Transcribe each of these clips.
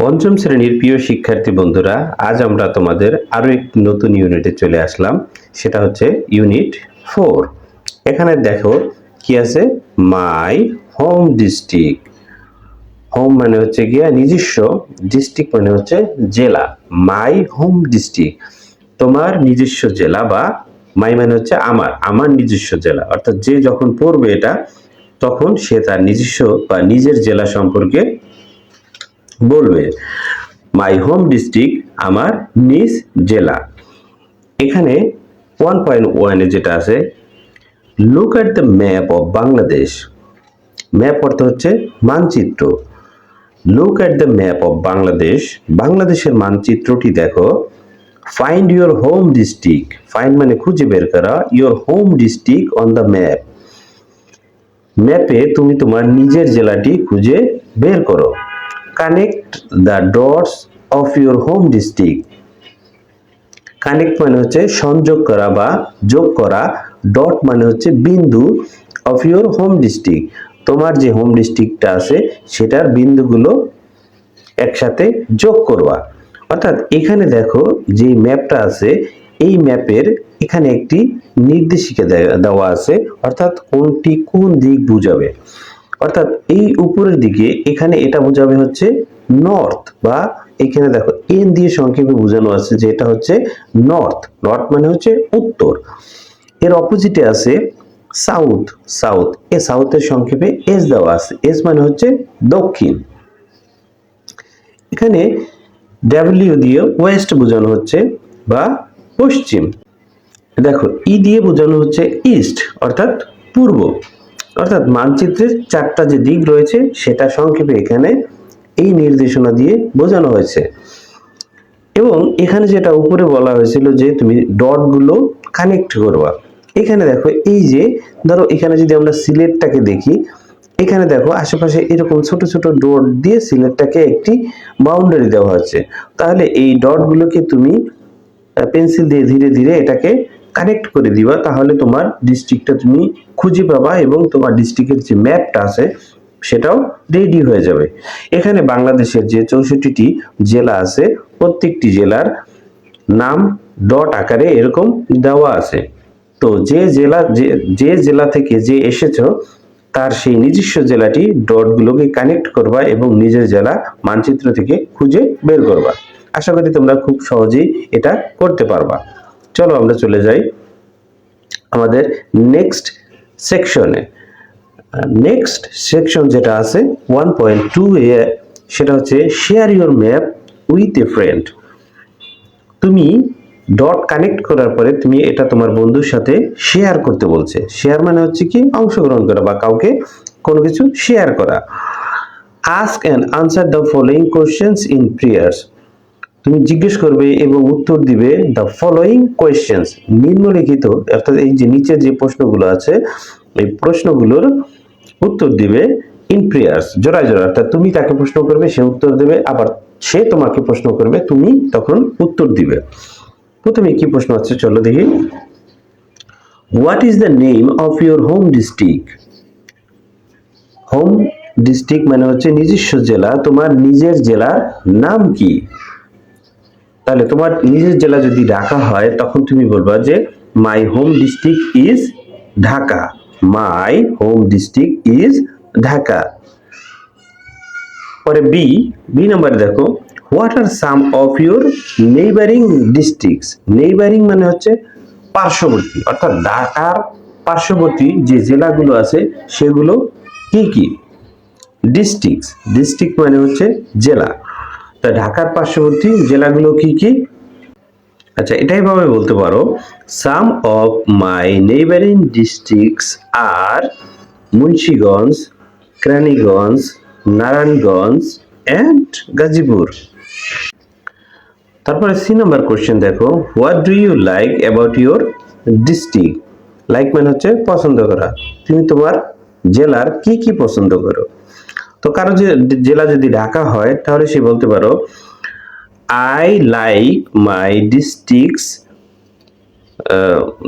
পঞ্চম শ্রেণির প্রিয় শিক্ষার্থী বন্ধুরা, আজ আমরা তোমাদের আরও একটি নতুন ইউনিটে চলে আসলাম। সেটা হচ্ছে ইউনিট ফোর এখানে দেখো কি আছে? মাই হোম ডিস্ট্রিক্ট হোম মানে হচ্ছে গিয়া নিজস্ব ডিস্ট্রিক্ট মানে হচ্ছে জেলা। মাই হোম ডিস্ট্রিক্ট তোমার নিজস্ব জেলা বা মাই মানে হচ্ছে আমার আমার নিজস্ব জেলা। অর্থাৎ যে যখন পড়বে এটা, তখন সে তার নিজস্ব বা নিজের জেলা সম্পর্কে বলবে মাই হোম ডিস্ট্রিক্ট আমার নিজ জেলা। এখানে ওয়ান পয়েন্ট ওয়ানে যেটা আছে look at the map of Bangladesh map অর্থ হচ্ছে মানচিত্র। Look at the map of Bangladesh বাংলাদেশের মানচিত্রটি দেখো find your home district find মানে খুঁজে বের করা your home district on the map ম্যাপে তুমি তোমার নিজের জেলাটি খুঁজে বের করো। Connect the dots of your home district connect মানে হচ্ছে সংযোগ করা বা যোগ করা। ডট মানে হচ্ছে বিন্দু অফ ইউর হোম ডিস্ট্রিক্ট তোমার যে হোম ডিস্ট্রিক্টটা আছে, সেটার বিন্দুগুলো একসাথে যোগ করবা। অর্থাৎ এখানে দেখো যে ম্যাপটা আছে, এই ম্যাপের এখানে একটি নির্দেশিকা দেওয়া আছে। অর্থাৎ কোনটি কোন দিক বুঝাবে। অর্থাৎ এই উপরের দিকে এখানে এটা বোঝাবে হচ্ছে নর্থ বা এখানে দেখো এন দিয়ে সংক্ষেপে বোঝানো আছে যে এটা হচ্ছে নর্থ নর্থ মানে হচ্ছে উত্তর। এর অপোজিটে আছে সাউথ সাউথ এ সাউথের সংক্ষেপে এস দেওয়া আছে। এস মানে হচ্ছে দক্ষিণ। এখানে ডাব্লিউ দিয়ে ওয়েস্ট বোঝানো হচ্ছে বা পশ্চিম। দেখো ই দিয়ে বোঝানো হচ্ছে ইস্ট অর্থাৎ পূর্ব। অর্থাৎ মানচিত্রের চারটা যে দিক রয়েছে, সেটা সংক্ষেপে এখানে এই নির্দেশনা দিয়ে বোঝানো হয়েছে। এবং এখানে যেটা উপরে বলা হয়েছিল যে তুমি ডটগুলো কানেক্ট করবা। এখানে দেখো, এই যে, ধরো এখানে যদি আমরা সিলেটটাকে দেখি, এখানে দেখো আশেপাশে এরকম ছোট ছোট ডট দিয়ে সিলেটটাকে একটি বাউন্ডারি দেওয়া হচ্ছে তাহলে এই ডটগুলোকে তুমি পেন্সিল দিয়ে ধীরে ধীরে এটাকে কানেক্ট করে দিবা, তাহলে তোমার ডিস্ট্রিক্টটা তুমি খুঁজে পাবা এবং তোমার ডিস্ট্রিক্টের যে ম্যাপটা আছে, সেটাও রেডি হয়ে যাবে। এখানে বাংলাদেশের যে চৌষট্টিটি জেলা আছে, প্রত্যেকটি জেলার নাম ডট আকারে এরকম দেওয়া আছে। তো যে জেলা, যে যে জেলা থেকে যে এসেছ, তার সেই নিজস্ব জেলাটি ডটগুলোকে কানেক্ট করবা এবং নিজের জেলা মানচিত্র থেকে খুঁজে বের করবা। আশা করি তোমরা খুব সহজেই এটা করতে পারবা। চলো আমরা চলে যাই আমাদের নেক্সট সেকশনে নেক্সট সেকশন যেটা আছে ওয়ান পয়েন্ট টু এ, সেটা হচ্ছে share your map with a friend তুমি ডট কানেক্ট করার পরে তুমি এটা তোমার বন্ধুর সাথে শেয়ার করতে বলছে। শেয়ার মানে হচ্ছে কি? অংশগ্রহণ করা বা কাউকে কোনো কিছু শেয়ার করা। Ask and answer the following questions in pairs তুমি জিজ্ঞেস করবে এবং উত্তর দিবে দ্য ফলোয়িং কোয়েশ্চেন্স নিম্নলিখিত, অর্থাৎ এই যে নিচের যে প্রশ্নগুলো আছে, এই প্রশ্নগুলোর উত্তর দিবে ইন প্রেয়ার্স জোড়ায় জোড়া অর্থাৎ তুমি তাকে প্রশ্ন করবে, সে উত্তর দেবে, আবার সে তোমাকে প্রশ্ন করবে, তুমি তখন উত্তর দিবে। প্রথমে কি প্রশ্ন আছে চলো দেখি। What is the name of your home district home district মানে হচ্ছে নিজস্ব জেলা, তোমার নিজের জেলার নাম কি? তাহলে তোমার নিজের জেলা যদি ঢাকা হয়, তখন তুমি বলবা যে my home district is Dhaka my home district is Dhaka পরে বি বি নাম্বার দেখো what are some of your neighbouring districts neighbouring মানে হচ্ছে পার্শ্ববর্তী, অর্থাৎ ঢাকার পার্শ্ববর্তী যে জেলাগুলো আছে, সেগুলো কি কি? ডিস্ট্রিক্টস ডিস্ট্রিক্ট মানে হচ্ছে জেলা। তা ঢাকার পার্শ্ববর্তী জেলাগুলো কি কি? আচ্ছা এটাই ভাবে বলতে পারো। Some of my neighbouring districts are Munshiganj Keraniganj Narayanganj and Gazipur তারপরে সি নাম্বার কোশ্চেন দেখো। What do you like about your district like মানে হচ্ছে পছন্দ করা। তুমি তোমার জেলার কি কি পছন্দ করো? তো কারও যে জেলা যদি ঢাকা হয়, তাহলে সে বলতে পারো আই লাইক মাই ডিস্ট্রিক্টস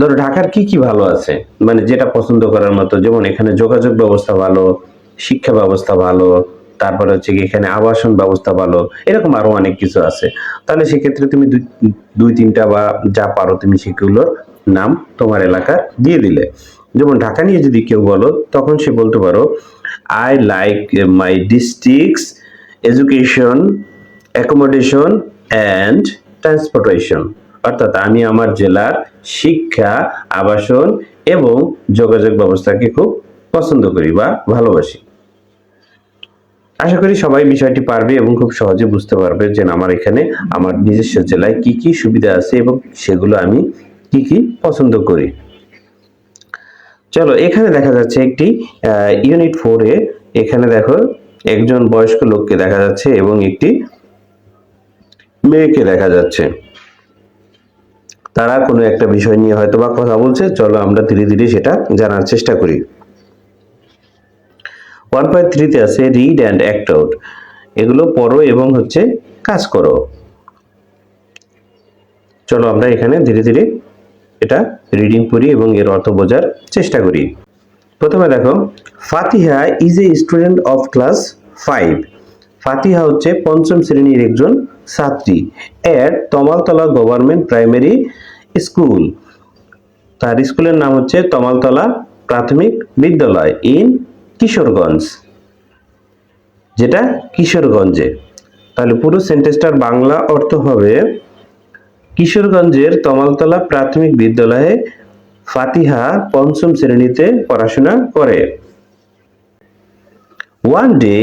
ধরো ঢাকার কি কি ভালো আছে? মানে যেটা পছন্দ করার মতো, যেমন এখানে যোগাযোগ ব্যবস্থা ভালো, শিক্ষা ব্যবস্থা ভালো, তারপরে হচ্ছে এখানে আবাসন ব্যবস্থা ভালো, এরকম আরও অনেক কিছু আছে। তাহলে সেক্ষেত্রে তুমি দুই- দুই তিনটা বা যা পারো তুমি সেগুলোর নাম তোমার এলাকার দিয়ে দিলে। যেমন ঢাকা নিয়ে যদি কেউ বলো, তখন সে বলতে পারো I like my districts education accommodation and transportation অর্থাৎ আমি আমার জেলার শিক্ষা, আবাসন এবং যোগাযোগ ব্যবস্থাকে খুব পছন্দ করি বা ভালোবাসি। আশা করি সবাই বিষয়টি পারবে এবং খুব সহজে বুঝতে পারবে যে আমার এখানে আমার নিজস্ব জেলায় কি কি সুবিধা আছে এবং সেগুলো আমি কি কি পছন্দ করি। চলো, এখানে দেখা যাচ্ছে একটি ইউনিট ফোরে এখানে দেখো, একজন বয়স্ক লোককে দেখা যাচ্ছে এবং একটি মেয়েকে দেখা যাচ্ছে। তারা কোনো একটা বিষয় নিয়ে হয়তো বা কথা বলছে, চলো আমরা ধীরে ধীরে সেটা জানার চেষ্টা করি। ওয়ান পয়েন্ট থ্রিতে আছে রিড অ্যান্ড অ্যাক্ট আউট এগুলো পড়ো এবং হচ্ছে কাজ করো। চলো আমরা এখানে ধীরে ধীরে এটা রিডিং করি এবং এর অর্থ বোঝার চেষ্টা করি। প্রথমে দেখো, Fatiha is a student of class five Fatiha হচ্ছে পঞ্চম শ্রেণির একজন ছাত্রী। At Tamaltala government primary school তার স্কুলের নাম হচ্ছে তমালতলা প্রাথমিক বিদ্যালয় ইন কিশোরগঞ্জ। যেটা কিশোরগঞ্জে। তাহলে পুরো সেন্টেন্সটার বাংলা অর্থ হবে কিশোরগঞ্জের তমালতলা প্রাথমিক বিদ্যালয়ে ফাতিহা পঞ্চম শ্রেণীতে পড়াশোনা করে। One day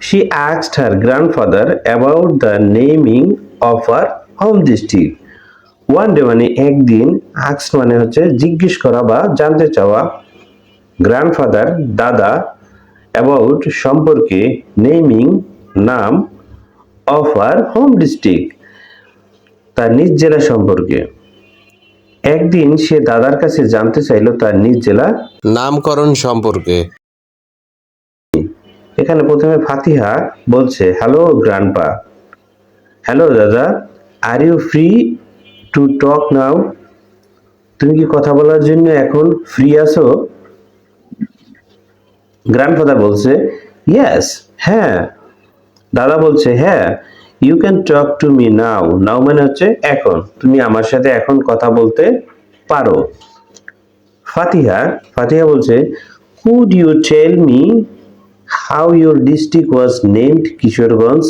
she asked her grandfather about the naming of her home district. One day মানে একদিন আক্স মানে হচ্ছে জিজ্ঞেস করা বা জানতে চাওয়া গ্র্যান্ডফাদার দাদা অ্যাবাউট সম্পর্কে নেমিং নাম অফ আর হোম ডিস্ট্রিক্ট তার নিজ জেলা সম্পর্কে। একদিন সে দাদার কাছে জানতে চাইলো তার নিজ জেলা নামকরণ সম্পর্কে। এখানে প্রথমে ফাতিহা বলছে হ্যালো গ্রান্ডপা। হ্যালো দাদা are you free to talk now? তুমি কি কথা বলার জন্য এখন ফ্রি আছো? গ্র্যান্ডফাদার বলছে ইয়েস হ্যাঁ। দাদা বলছে হ্যাঁ। You can talk to me now now মানে হচ্ছে এখন। তুমি আমার সাথে এখন কথা বলতে পারো। ফাতিহা ফাতিহা বলছে could you tell me how your district was named Kishoreganj?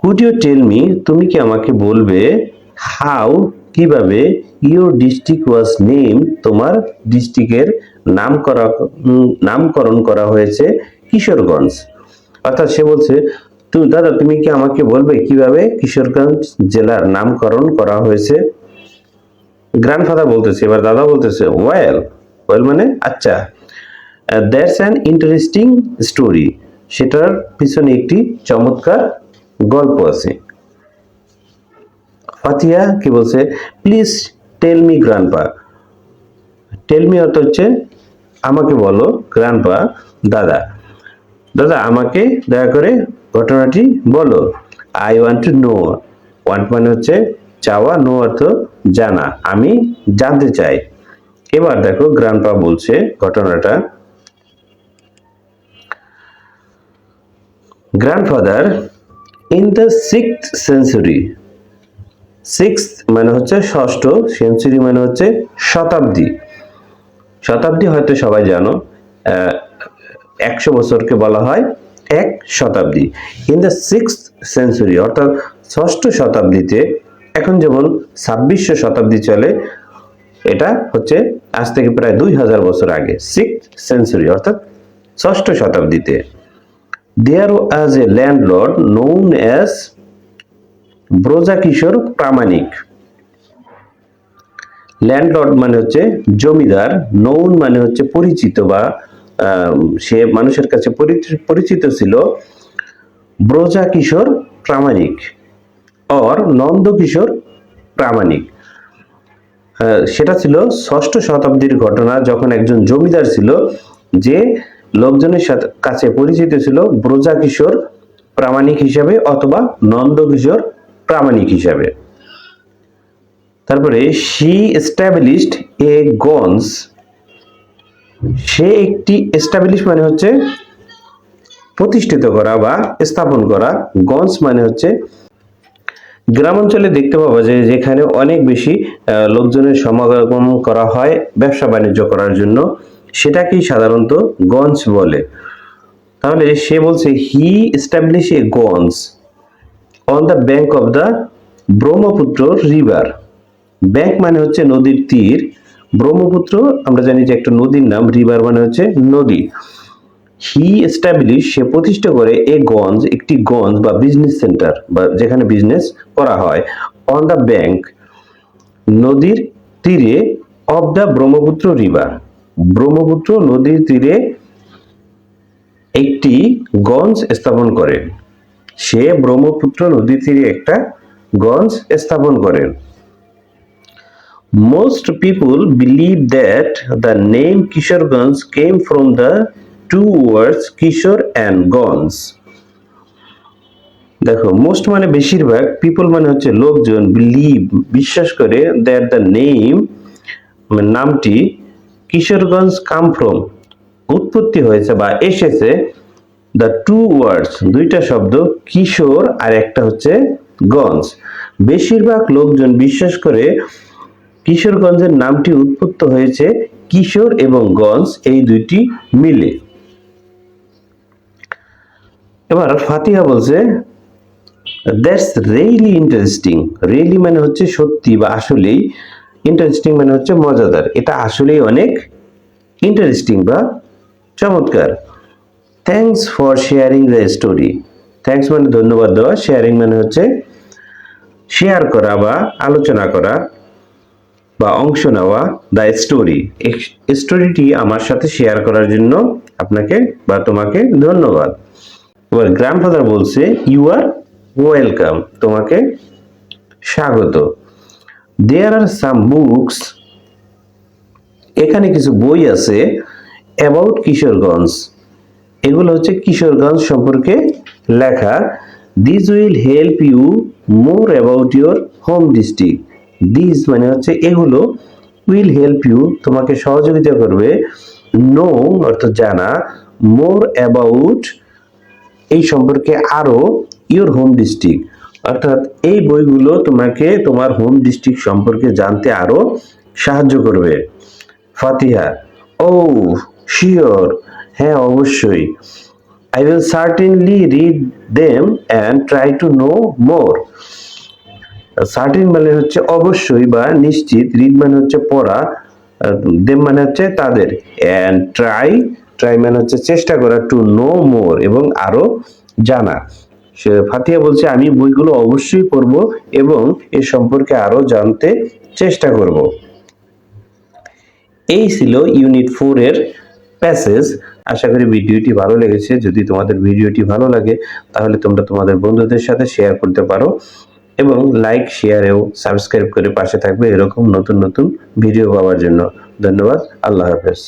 Could you tell me তুমি কি আমাকে বলবে হাউ কীভাবে ইউর ডিস্ট্রিক্ট ওয়াজ নেম তোমার ডিস্ট্রিক্টের নাম করা নামকরণ করা হয়েছে কিশোরগঞ্জ? অর্থাৎ সে বলছে তুমি দাদা, তুমি কি আমাকে বলবে কীভাবে কিশোরগঞ্জ জেলার নামকরণ করা হয়েছে? গ্র্যান্ডফাদার বলতেছে, এবার দাদা বলতেছে, ওয়েল ওয়েল মানে আচ্ছা দ্যাটস অ্যান ইন্টারেস্টিং স্টোরি, সেটার পিছনে একটি চমৎকার গল্প আছে। ফাতিয়া কি বলছে, please tell me grandpa. Tell me অর্থ হচ্ছে, আমাকে বলো, গ্রান্ডপা, দাদা। দাদা, আমাকে দয়া করে ঘটনাটি বলো। I want to know want মানে হচ্ছে, চাওয়া নো অর্থ জানা। আমি জানতে চাই। এবার দেখো গ্রান্ডপা বলছে ঘটনাটা। Grandfather in the six century six মানে হচ্ছে ষষ্ঠ সেঞ্চুরি মানে হচ্ছে শতাব্দী। শতাব্দী হয়তো সবাই জানো। একশো বছরকে বলা হয় এক শতাব্দী। ইন দ্য সিক্স সেঞ্চুরি অর্থাৎ ষষ্ঠ শতাব্দীতে, এখন যেমন ছাব্বিশশো শতাব্দী চলে, এটা হচ্ছে আজ থেকে প্রায় দুই হাজার বছর আগে সিক্স সেঞ্চুরি অর্থাৎ ষষ্ঠ শতাব্দীতে। There was a landlord known as Braja Kishore Pramanik. Landlord মানে হচ্ছে জমিদার নৌন মানে হচ্ছে পরিচিত বা সে মানুষের কাছে পরি- পরিচিত ছিল ব্রজা কিশোর প্রামাণিক, অর নন্দ কিশোর প্রামাণিক। সেটা ছিল ষষ্ঠ শতাব্দীর ঘটনা, যখন একজন জমিদার ছিল যে লোকজনের সাথে, কাছে পরিচিত ছিল ব্রজা কিশোর প্রামাণিক হিসাবে অথবা নন্দ কিশোর প্রামাণিক হিসাবে। তারপরে শি এস্টাবলিশড এ গঞ্জ সে একটি এস্টাবলিশ মানে হচ্ছে প্রতিষ্ঠিত করা বা স্থাপন করা। গঞ্জ মানে হচ্ছে গ্রামাঞ্চলে দেখতে পাওয়া যায় যেখানে অনেক বেশি লোকজনের সমাগম করা হয় ব্যবসা বাণিজ্য করার জন্য। সেটাকেই সাধারণত গঞ্জ বলে। তাহলে সে বলছে he establish a ganj on the bank of the Brahmaputra river bank মানে হচ্ছে নদীর তীর। ব্রহ্মপুত্র, আমরা জানি যে একটা নদীর নাম রিভার মানে হচ্ছে নদী। হি এস্টাবলিশ সে প্রতিষ্ঠা করে এ গঞ্জ, একটি গঞ্জ বা বিজনেস সেন্টার বা যেখানে বিজনেস করা হয়। অন দ্য ব্যাংক নদীর তীরে of the Brahmaputra river Brahmaputra নদীর তীরে একটি গঞ্জ স্থাপন করেন সে ব্রহ্মপুত্র নদীর তীরে একটা গঞ্জ স্থাপন করেন Most people believe that the name Kishoreganj came from the two words Kishore and Ganj. দেখো মোস্ট মানে বেশিরভাগ পিপল মানে হচ্ছে লোকজন বিলিভ বিশ্বাস করে দ্যাট দ্য নেম নামটি কিশোরগঞ্জ কাম ফ্রম উৎপত্তি হয়েছে বা এসেছে দ্য টু ওয়ার্ডস দুইটা শব্দ কিশোর আর একটা হচ্ছে গঞ্জ বেশিরভাগ লোকজন বিশ্বাস করে কিশোরগঞ্জের নামটি উৎপত্ত হয়েছে কিশোর এবং গঞ্জ, এই দুইটি মিলে। এবার ফাতিহা বলছে দ্যাটস রিয়েলি ইন্টারেস্টিং রিয়েলি মানে হচ্ছে সত্যি বা আসলেই। ইন্টারেস্টিং মানে হচ্ছে মজাদার। এটা আসলেই অনেক ইন্টারেস্টিং বা চমৎকার। Thanks for sharing the story thanks মানে ধন্যবাদ দেওয়া। শেয়ারিং মানে হচ্ছে শেয়ার করা বা আলোচনা করা। বা অংশ নেওয়া দ্য স্টোরি স্টোরিটি আমার সাথে শেয়ার করার জন্য আপনাকে বা তোমাকে ধন্যবাদ। এবার গ্র্যান্ডফাদার বলছে ইউ আর ওয়েলকাম তোমাকে স্বাগত। দেয়ার আর সাম বুকস এখানে কিছু বই আছে অ্যাবাউট কিশোরগঞ্জ। এগুলো হচ্ছে কিশোরগঞ্জ সম্পর্কে লেখা। This will help you more about your home district this মানে হচ্ছে এগুলো উইল হেল্প ইউ তোমাকে সহযোগিতা করবে নো অর্থাৎ জানা মোর অ্যাবাউট এই সম্পর্কে আরও ইউর হোম ডিস্ট্রিক্ট অর্থাৎ এই বইগুলো তোমাকে তোমার হোম ডিস্ট্রিক্ট সম্পর্কে জানতে আরও সাহায্য করবে। ফাতিহা ও শিওর হ্যাঁ অবশ্যই। I will certainly read them and try to know more certain মানে হচ্ছে অবশ্যই বা নিশ্চিত, রিড মানে হচ্ছে পড়া দেম মানে হচ্ছে তাদের। অ্যান্ড ট্রাই ট্রাই মানে হচ্ছে চেষ্টা করা টু নো মোর এবং আরও জানা। ফাতিয়া বলছে, আমি বইগুলো অবশ্যই পড়ব এবং এ সম্পর্কে আরও জানতে চেষ্টা করব। এই ছিল ইউনিট ফোর এর প্যাসেজ আশা করি ভিডিওটি ভালো লেগেছে। যদি তোমাদের ভিডিওটি ভালো লাগে, তাহলে তোমরা তোমাদের বন্ধুদের সাথে শেয়ার করতে পারো। এবং লাইক শেয়ার এবং সাবস্ক্রাইব করে পাশে থাকবে এরকম নতুন নতুন ভিডিও পাওয়ার জন্য। ধন্যবাদ। আল্লাহ হাফেজ।